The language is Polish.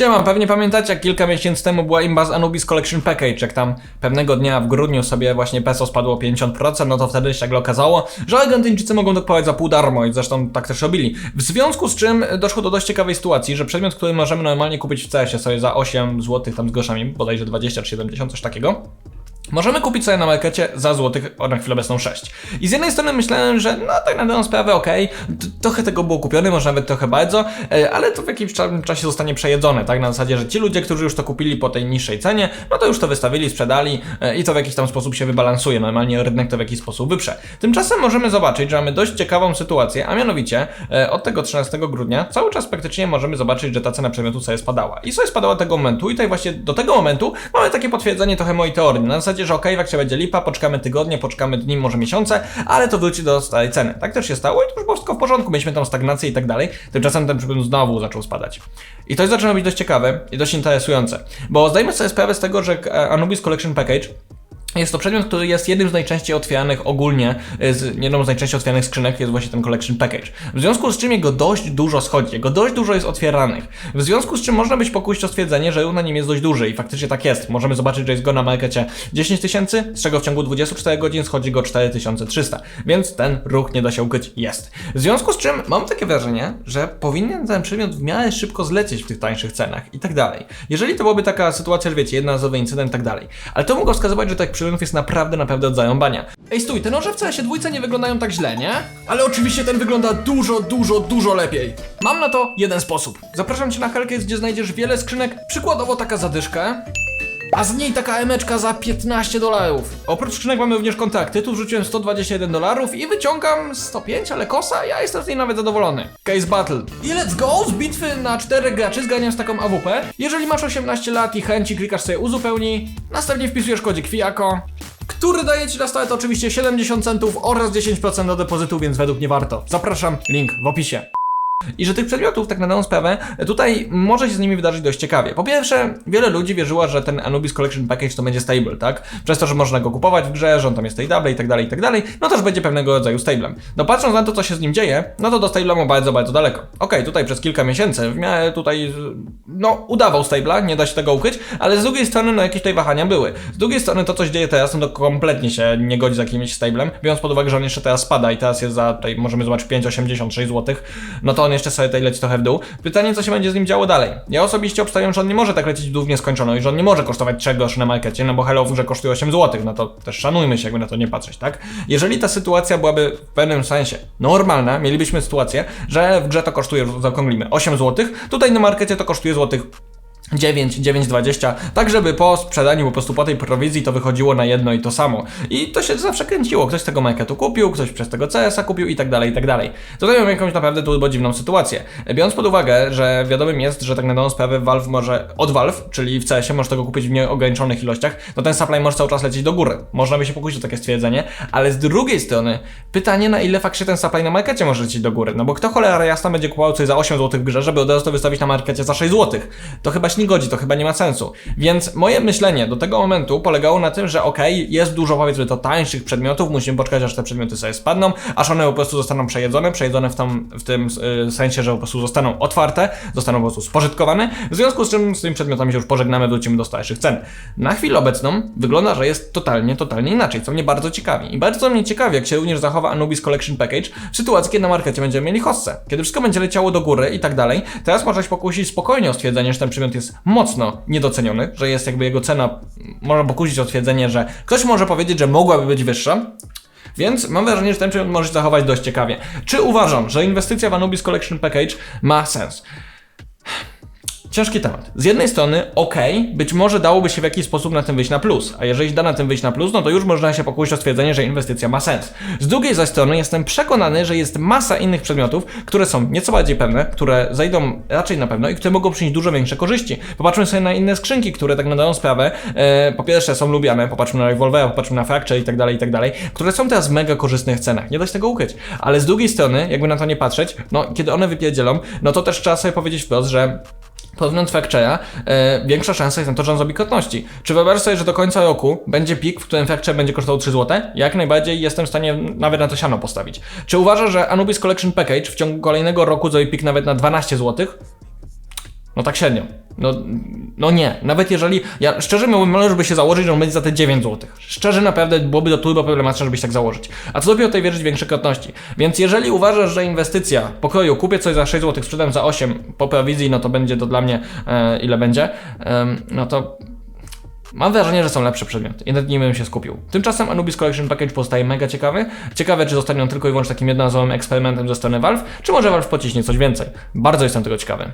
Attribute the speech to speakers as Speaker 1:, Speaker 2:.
Speaker 1: Siema, pewnie pamiętacie, jak kilka miesięcy temu była imba z Anubis Collection Package, jak tam pewnego dnia w grudniu sobie właśnie peso spadło 50%, no to wtedy się nagle okazało, że Argentyńczycy mogą kupować za pół darmo i zresztą tak też robili. W związku z czym doszło do dość ciekawej sytuacji, że przedmiot, który możemy normalnie kupić w CS-ie sobie za 8 zł tam z groszami, bodajże 20 czy 70, coś takiego, Możemy kupić sobie na markecie za złotych, na chwilę obecną 6. I z jednej strony myślałem, że no tak na daną sprawę okej, t- trochę tego było kupione, może nawet trochę bardzo, e, ale to w jakimś cza- czasie zostanie przejedzone, tak? Na zasadzie, że ci ludzie, którzy już to kupili po tej niższej cenie, no to już to wystawili, sprzedali e, i to w jakiś tam sposób się wybalansuje, normalnie rynek to w jakiś sposób wyprze. Tymczasem możemy zobaczyć, że mamy dość ciekawą sytuację, a mianowicie e, od tego 13 grudnia cały czas praktycznie możemy zobaczyć, że ta cena przedmiotu sobie spadała. I sobie spadała tego momentu i tutaj właśnie do tego momentu mamy takie potwierdzenie trochę mojej teorii, na zasadzie, że okej, jak się będzie lipa, poczekamy tygodnie, poczekamy dni, może miesiące, ale to wróci do starej ceny. Tak też się stało i to już było wszystko w porządku, mieliśmy tam stagnację i tak dalej. Tymczasem ten przedmiot znowu zaczął spadać. I to zaczyna być dość ciekawe i dość interesujące, bo zdajmy sobie sprawę z tego, że Anubis Collection Package jest to przedmiot, który jest jednym z najczęściej otwieranych ogólnie, y, z, jedną z najczęściej otwieranych skrzynek jest właśnie ten Collection Package. W związku z czym jego dość dużo schodzi, jego dość dużo jest otwieranych. W związku z czym można być pokusić o stwierdzenie, że na nim jest dość duży i faktycznie tak jest. Możemy zobaczyć, że jest go na markecie 10 tysięcy, z czego w ciągu 24 godzin schodzi go 4300, więc ten ruch nie da się ukryć, jest. W związku z czym mam takie wrażenie, że powinien ten przedmiot w miarę szybko zlecieć w tych tańszych cenach i tak dalej. Jeżeli to byłaby taka sytuacja, że wiecie, jednorazowy incydent i tak dalej. Ale to mogło wskazywać, że tak przedmiotów jest naprawdę, naprawdę od zająbania. Ej, stój, te noże w CS dwójce nie wyglądają tak źle, nie? Ale oczywiście ten wygląda dużo, dużo, dużo lepiej. Mam na to jeden sposób. Zapraszam cię na Hellcase, gdzie znajdziesz wiele skrzynek, przykładowo taka zadyszka. A z niej taka emeczka za 15 dolarów. Oprócz skrzynek mamy również kontrakty, tu wrzuciłem 121 dolarów i wyciągam 105, ale kosa, ja jestem z niej nawet zadowolony. Case Battle. I let's go! Z bitwy na 4 graczy zganiam z taką AWP. Jeżeli masz 18 lat i chęci, klikasz sobie uzupełnij, następnie wpisujesz kodzik FIAKO, który daje Ci na start oczywiście 70 centów oraz 10% do depozytu, więc według mnie warto. Zapraszam, link w opisie. I że tych przedmiotów, tak na daną sprawę, tutaj może się z nimi wydarzyć dość ciekawie. Po pierwsze, wiele ludzi wierzyło, że ten Anubis Collection Package to będzie stable, tak? Przez to, że można go kupować w grze, że on tam jest stable i tak dalej, i tak dalej, no też będzie pewnego rodzaju stablem. No patrząc na to, co się z nim dzieje, no to do stabla ma bardzo, bardzo daleko. Okej, tutaj przez kilka miesięcy w miarę tutaj, no, udawał stabla, nie da się tego ukryć, ale z drugiej strony, no, jakieś tutaj wahania były. Z drugiej strony, to, co się dzieje teraz, no to kompletnie się nie godzi z jakimś stablem, biorąc pod uwagę, że on jeszcze teraz spada i teraz jest za, tutaj możemy zobaczyć 5,86 zł, no to on jeszcze sobie tutaj leci trochę w dół. Pytanie, co się będzie z nim działo dalej. Ja osobiście obstawiam, że on nie może tak lecieć w dół w nieskończoność, że on nie może kosztować 3 groszy na markecie, no bo Hello grze kosztuje 8 zł, no to też szanujmy się, jakby na to nie patrzeć, tak? Jeżeli ta sytuacja byłaby w pewnym sensie normalna, mielibyśmy sytuację, że w grze to kosztuje, zaokrąglimy, 8 zł, tutaj na markecie to kosztuje złotych 9, 9,20, tak żeby po sprzedaniu po prostu po tej prowizji to wychodziło na jedno i to samo. I to się zawsze kręciło. Ktoś z tego marketu kupił, ktoś przez tego CS-a kupił i tak dalej, i tak dalej. Tutaj mamy jakąś naprawdę turbo dziwną sytuację. Biorąc pod uwagę, że wiadomym jest, że tak na daną sprawę Valve może, od Valve, czyli w CS-ie możesz tego kupić w nieograniczonych ilościach, to ten supply może cały czas lecieć do góry. Można by się pokusić o takie stwierdzenie, ale z drugiej strony pytanie na ile faktycznie ten supply na markecie może lecieć do góry. No bo kto cholera jasna będzie kupował coś za 8 zł w grze, żeby od razu to wystawić na markecie za 6 zł. To chyba się nie godzi, to chyba nie ma sensu. Więc moje myślenie do tego momentu polegało na tym, że okej, jest dużo powiedzmy to tańszych przedmiotów, musimy poczekać aż te przedmioty sobie spadną, aż one po prostu zostaną przejedzone, przejedzone w, tam, w tym y, sensie, że po prostu zostaną otwarte, zostaną po prostu spożytkowane, w związku z czym z tymi przedmiotami się już pożegnamy, wrócimy do starszych cen. Na chwilę obecną wygląda, że jest totalnie, totalnie inaczej, co mnie bardzo ciekawi. I bardzo mnie ciekawi, jak się również zachowa Anubis Collection Package w sytuacji, kiedy na markecie będziemy mieli hossę. Kiedy wszystko będzie leciało do góry i tak dalej, teraz można się pokusić spokojnie o stwierdzenie, że ten przedmiot jest mocno niedoceniony, że jest jakby jego cena, można pokusić o stwierdzenie, że ktoś może powiedzieć, że mogłaby być wyższa, więc mam wrażenie, że ten przedmiot może zachować dość ciekawie. Czy uważam, że inwestycja w Anubis Collection Package ma sens? Ciężki temat. Z jednej strony, okej, być może dałoby się w jakiś sposób na tym wyjść na plus, a jeżeli da na tym wyjść na plus, no to już można się pokusić o stwierdzenie, że inwestycja ma sens. Z drugiej zaś strony, jestem przekonany, że jest masa innych przedmiotów, które są nieco bardziej pewne, które zajdą raczej na pewno i które mogą przynieść dużo większe korzyści. Popatrzmy sobie na inne skrzynki, które tak na daną sprawę, e, po pierwsze są lubiane, popatrzmy na Revolvera, popatrzmy na Fracture i tak dalej, i tak dalej, które są teraz w mega korzystnych cenach. Nie da się tego ukryć. Ale z drugiej strony, jakby na to nie patrzeć, no kiedy one wypierdzielą, no to też trzeba sobie powiedzieć wprost, że Porównując Fracture'a, e, większa szansa jest na to, że on zrobi krotności. Czy wyobraź sobie, że do końca roku będzie pik, w którym Fracture będzie kosztował 3 zł? Jak najbardziej jestem w stanie nawet na to siano postawić. Czy uważasz, że Anubis Collection Package w ciągu kolejnego roku zrobi pik nawet na 12 zł? No tak średnio. No, no nie, nawet jeżeli, ja szczerze wolę, żeby się założyć, że on będzie za te 9 zł. Szczerze naprawdę byłoby to turbo problematyczne, żeby się tak założyć. A co dopiero tutaj wierzyć w większe krotności. Więc jeżeli uważasz, że inwestycja pokroju, kupię coś za 6 zł, sprzedam za 8 po prowizji, no to będzie to dla mnie, e, ile będzie, Em, no to Mam wrażenie, że są lepsze przedmioty nad nimi bym się skupił. Tymczasem Anubis Collection Package pozostaje mega ciekawy. Ciekawe, czy zostanie on tylko i wyłącznie takim jednorazowym eksperymentem ze strony Valve, czy może Valve pociśnie coś więcej. Bardzo jestem tego ciekawy.